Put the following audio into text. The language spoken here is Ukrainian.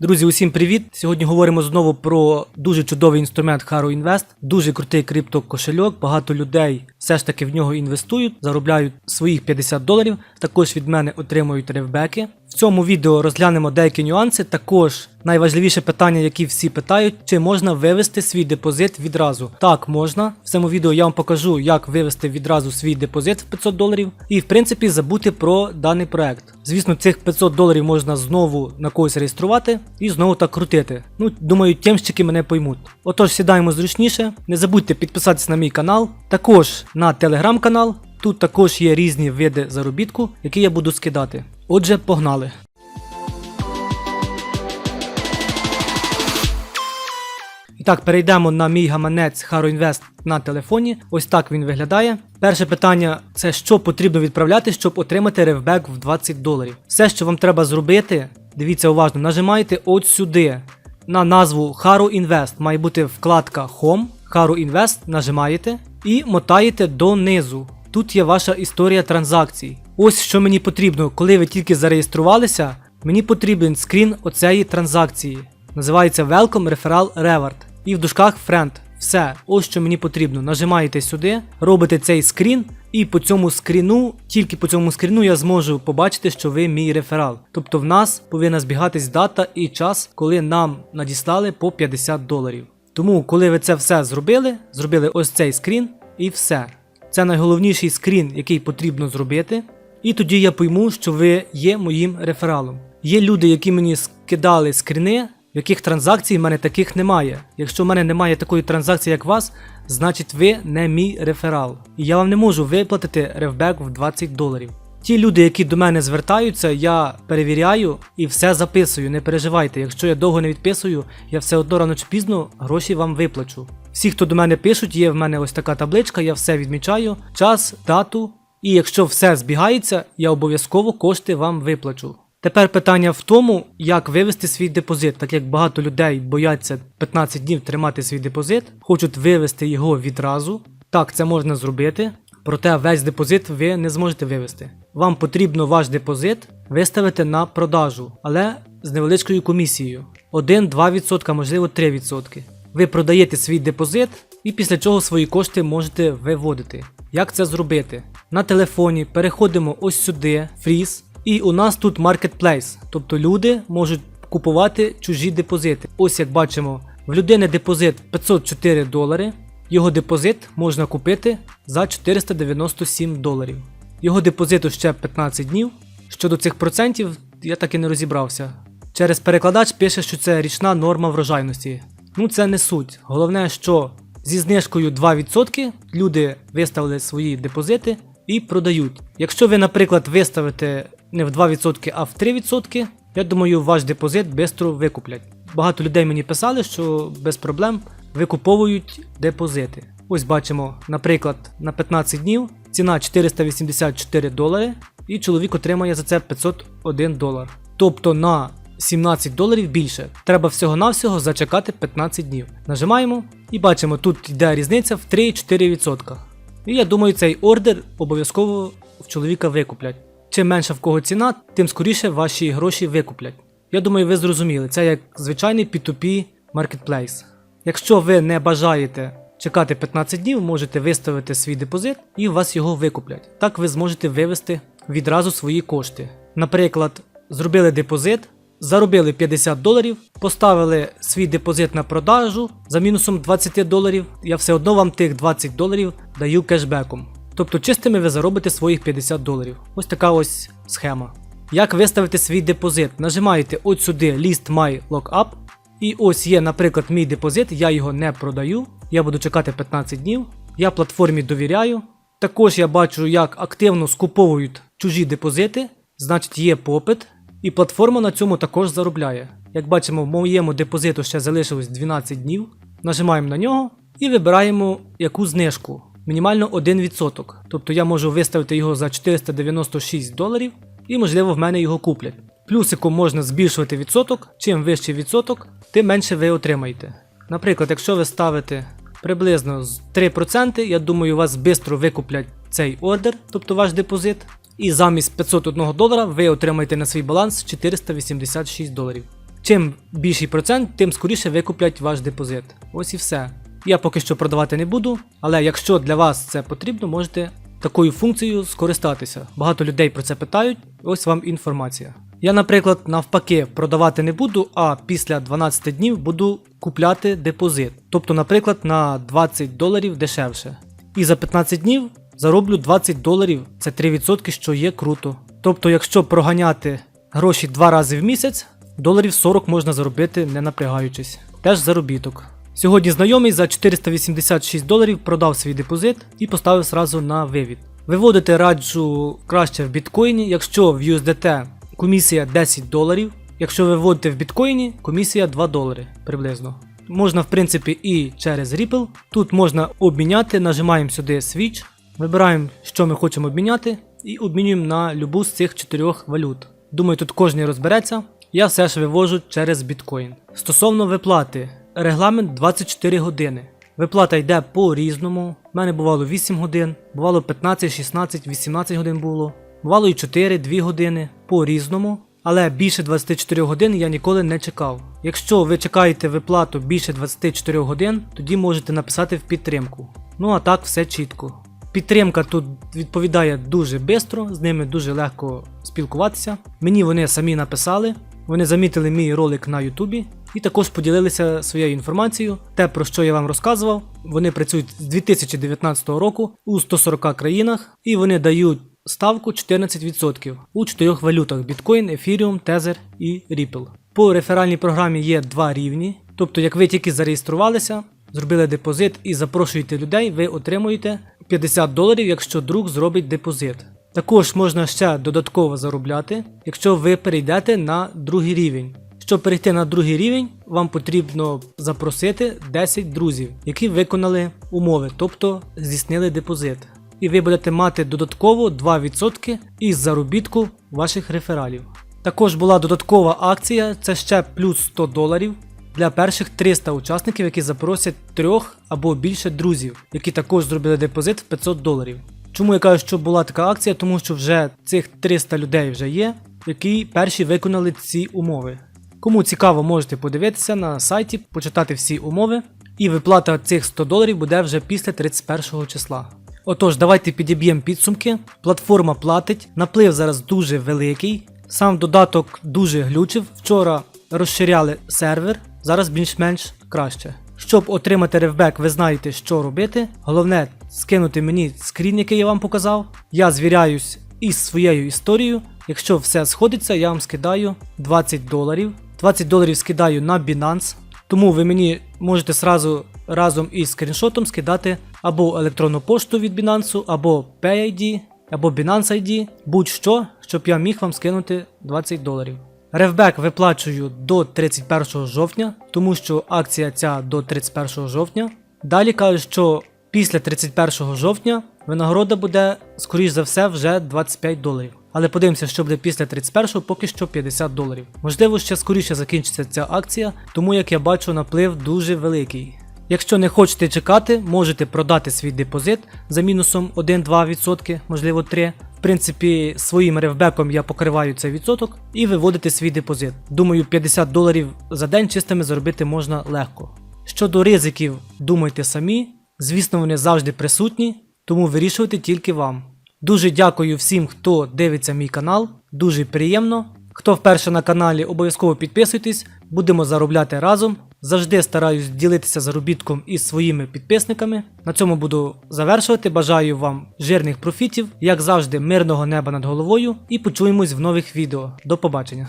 Друзі, усім привіт! Сьогодні говоримо знову про дуже чудовий інструмент Haro Invest, дуже крутий криптокошельок. Багато людей все ж таки в нього інвестують, заробляють своїх 50 доларів. Також від мене отримують ревбеки. В цьому відео розглянемо деякі нюанси. Також найважливіше питання, які всі питають, чи можна вивести свій депозит відразу. Так, можна. В цьому відео я вам покажу, як вивести відразу свій депозит в 500 доларів, і в принципі забути про даний проект. Звісно, цих 500 доларів можна знову на когось реєструвати і знову так крутити. Ну, думаю, тємщики мене поймуть. Отож, сідаємо зручніше. Не забудьте підписатися на мій канал, також на телеграм-канал. Тут також є різні види заробітку, які я буду скидати. Отже, погнали. І так, перейдемо на мій гаманець Haro Invest на телефоні. Ось так він виглядає. Перше питання це що потрібно відправляти, щоб отримати ревбек в 20 доларів. Все, що вам треба зробити, дивіться уважно, нажимаєте от сюди на назву Haro Invest. Має бути вкладка Home. Haro Invest нажимаєте і мотаєте донизу. Тут є ваша історія транзакцій. Ось що мені потрібно, коли ви тільки зареєструвалися, мені потрібен скрін оцеї транзакції. Називається Welcome Referral Reward. І в дужках Friend. Все, ось що мені потрібно. Нажимаєте сюди, робите цей скрін, і по цьому скріну, тільки по цьому скріну я зможу побачити, що ви мій реферал. Тобто в нас повинна збігатись дата і час, коли нам надіслали по 50 доларів. Тому, коли ви це все зробили, зробили ось цей скрін і все. Це найголовніший скрін, який потрібно зробити. І тоді я пойму, що ви є моїм рефералом. Є люди, які мені скидали скріни, в яких транзакцій в мене таких немає. Якщо в мене немає такої транзакції, як вас, значить ви не мій реферал. І я вам не можу виплатити ревбек в 20 доларів. Ті люди, які до мене звертаються, я перевіряю і все записую. Не переживайте. Якщо я довго не відписую, я все одно рано чи пізно гроші вам виплачу. Всі, хто до мене пишуть, є в мене ось така табличка, я все відмічаю, час, дату. І якщо все збігається, я обов'язково кошти вам виплачу. Тепер питання в тому, як вивести свій депозит, так як багато людей бояться 15 днів тримати свій депозит, хочуть вивести його відразу. Так, це можна зробити, проте весь депозит ви не зможете вивести. Вам потрібно ваш депозит виставити на продажу, але з невеличкою комісією. 1-2%, можливо 3%. Ви продаєте свій депозит і після чого свої кошти можете виводити. Як це зробити? На телефоні переходимо ось сюди, фріз, і у нас тут маркетплейс, тобто люди можуть купувати чужі депозити. Ось як бачимо, в людини депозит 504 долари, його депозит можна купити за 497 доларів. Його депозиту ще 15 днів. Щодо цих процентів, я так і не розібрався. Через перекладач пише, що це річна норма врожайності. Ну це не суть. Головне, що зі знижкою 2% люди виставили свої депозити і продають. Якщо ви, наприклад, виставите не в 2%, а в 3%, я думаю, ваш депозит швидко викуплять. Багато людей мені писали, що без проблем викуповують депозити. Ось бачимо, наприклад, на 15 днів ціна 484 долари, і чоловік отримає за це 501 долар. Тобто на 17 доларів більше. Треба всього-навсього зачекати 15 днів. Нажимаємо і бачимо, тут йде різниця в 3-4%. І я думаю, цей ордер обов'язково в чоловіка викуплять. Чим менша в кого ціна, тим скоріше ваші гроші викуплять. Я думаю, ви зрозуміли, це як звичайний P2P маркетплейс. Якщо ви не бажаєте чекати 15 днів, можете виставити свій депозит і вас його викуплять. Так ви зможете вивести відразу свої кошти. Наприклад, зробили депозит, заробили 50 доларів, поставили свій депозит на продажу за мінусом 20 доларів. Я все одно вам тих 20 доларів даю кешбеком. Тобто чистими ви заробите своїх 50 доларів. Ось така ось схема. Як виставити свій депозит? Нажимаєте от сюди List My Lockup. І ось є, наприклад, мій депозит, я його не продаю. Я буду чекати 15 днів. Я платформі довіряю. Також я бачу, як активно скуповують чужі депозити, значить є попит, і платформа на цьому також заробляє. Як бачимо, в моєму депозиту ще залишилось 12 днів. Нажимаємо на нього і вибираємо яку знижку. Мінімально 1%. Тобто я можу виставити його за 496 доларів, і можливо в мене його куплять. Плюсиком можна збільшувати відсоток. Чим вищий відсоток, тим менше ви отримаєте. Наприклад, якщо ви ставите приблизно з 3%, я думаю, вас швидко викуплять цей ордер, тобто ваш депозит. І замість 501 долара ви отримаєте на свій баланс 486 доларів. Чим більший процент, тим скоріше викуплять ваш депозит. Ось і все. Я поки що продавати не буду, але якщо для вас це потрібно, можете такою функцією скористатися. Багато людей про це питають. Ось вам інформація. Я, наприклад, навпаки, продавати не буду, а після 12 днів буду купляти депозит. Тобто, наприклад, на 20 доларів дешевше. І за 15 днів зароблю 20 доларів, це 3%, що є круто. Тобто, якщо проганяти гроші два рази в місяць, доларів 40 можна заробити не напрягаючись. Теж заробіток. Сьогодні знайомий за 486 доларів продав свій депозит і поставив сразу на вивід. Виводити раджу краще в біткоїні, якщо в USDT комісія 10 доларів, якщо ви вводите в біткоїні, комісія 2 долари приблизно. Можна, в принципі, і через Ripple. Тут можна обміняти, нажимаємо сюди Switch, вибираємо, що ми хочемо обміняти, і обмінюємо на любу з цих чотирьох валют. Думаю, тут кожен розбереться. Я все ж вивожу через біткоін. Стосовно виплати, регламент 24 години. Виплата йде по різному. У мене бувало 8 годин, бувало 15, 16, 18 годин було. Бувало і 4, 2 години по різному. Але більше 24 годин я ніколи не чекав. Якщо ви чекаєте виплату більше 24 годин, тоді можете написати в підтримку. Ну а так все чітко. Підтримка тут відповідає дуже швидко, з ними дуже легко спілкуватися. Мені вони самі написали, вони замітили мій ролик на Ютубі і також поділилися своєю інформацією. Те, про що я вам розказував, вони працюють з 2019 року у 140 країнах і вони дають ставку 14% у чотирьох валютах: Bitcoin, Ethereum, Tether і Ripple. По реферальній програмі є два рівні. Тобто, як ви тільки зареєструвалися, зробили депозит і запрошуєте людей, ви отримуєте 50 доларів, якщо друг зробить депозит. Також можна ще додатково заробляти, якщо ви перейдете на другий рівень. Щоб перейти на другий рівень, вам потрібно запросити 10 друзів, які виконали умови, тобто здійснили депозит. І ви будете мати додатково 2% із заробітку ваших рефералів. Також була додаткова акція, це ще плюс 100 доларів для перших 300 учасників, які запросять трьох або більше друзів, які також зробили депозит в 500 доларів. Чому я кажу, що була така акція? Тому що вже цих 300 людей вже є, які перші виконали ці умови. Кому цікаво, можете подивитися на сайті, почитати всі умови, і виплата цих 100 доларів буде вже після 31 числа. Отож, давайте підіб'ємо підсумки. Платформа платить, наплив зараз дуже великий. Сам додаток дуже глючив. Вчора розширяли сервер, зараз більш-менш краще. Щоб отримати ревбек, ви знаєте, що робити. Головне скинути мені скрін, який я вам показав. Я звіряюсь із своєю історією. Якщо все сходиться, я вам скидаю 20 доларів. 20 доларів скидаю на Binance. Тому ви мені можете сразу разом із скріншотом скидати або електронну пошту від Binance, або PayID, або Binance ID, будь-що, щоб я міг вам скинути 20 доларів. Ревбек виплачую до 31 жовтня, тому що акція ця до 31 жовтня. Далі кажуть, що після 31 жовтня винагорода буде, скоріш за все, вже 25 доларів. Але подивимося, що буде після 31-го, поки що 50 доларів. Можливо, ще скоріше закінчиться ця акція, тому як я бачу, наплив дуже великий. Якщо не хочете чекати, можете продати свій депозит за мінусом 1-2%, можливо 3%. Принципі, своїм ревбеком я покриваю цей відсоток і виводити свій депозит. Думаю, 50 доларів за день чистими заробити можна легко. Щодо ризиків, думайте самі. Звісно, вони завжди присутні, тому вирішувати тільки вам. Дуже дякую всім, хто дивиться мій канал. Дуже приємно. Хто вперше на каналі, обов'язково підписуйтесь, будемо заробляти разом. Завжди стараюсь ділитися заробітком із своїми підписниками. На цьому буду завершувати. Бажаю вам жирних профітів, як завжди, мирного неба над головою, і почуємось в нових відео. До побачення.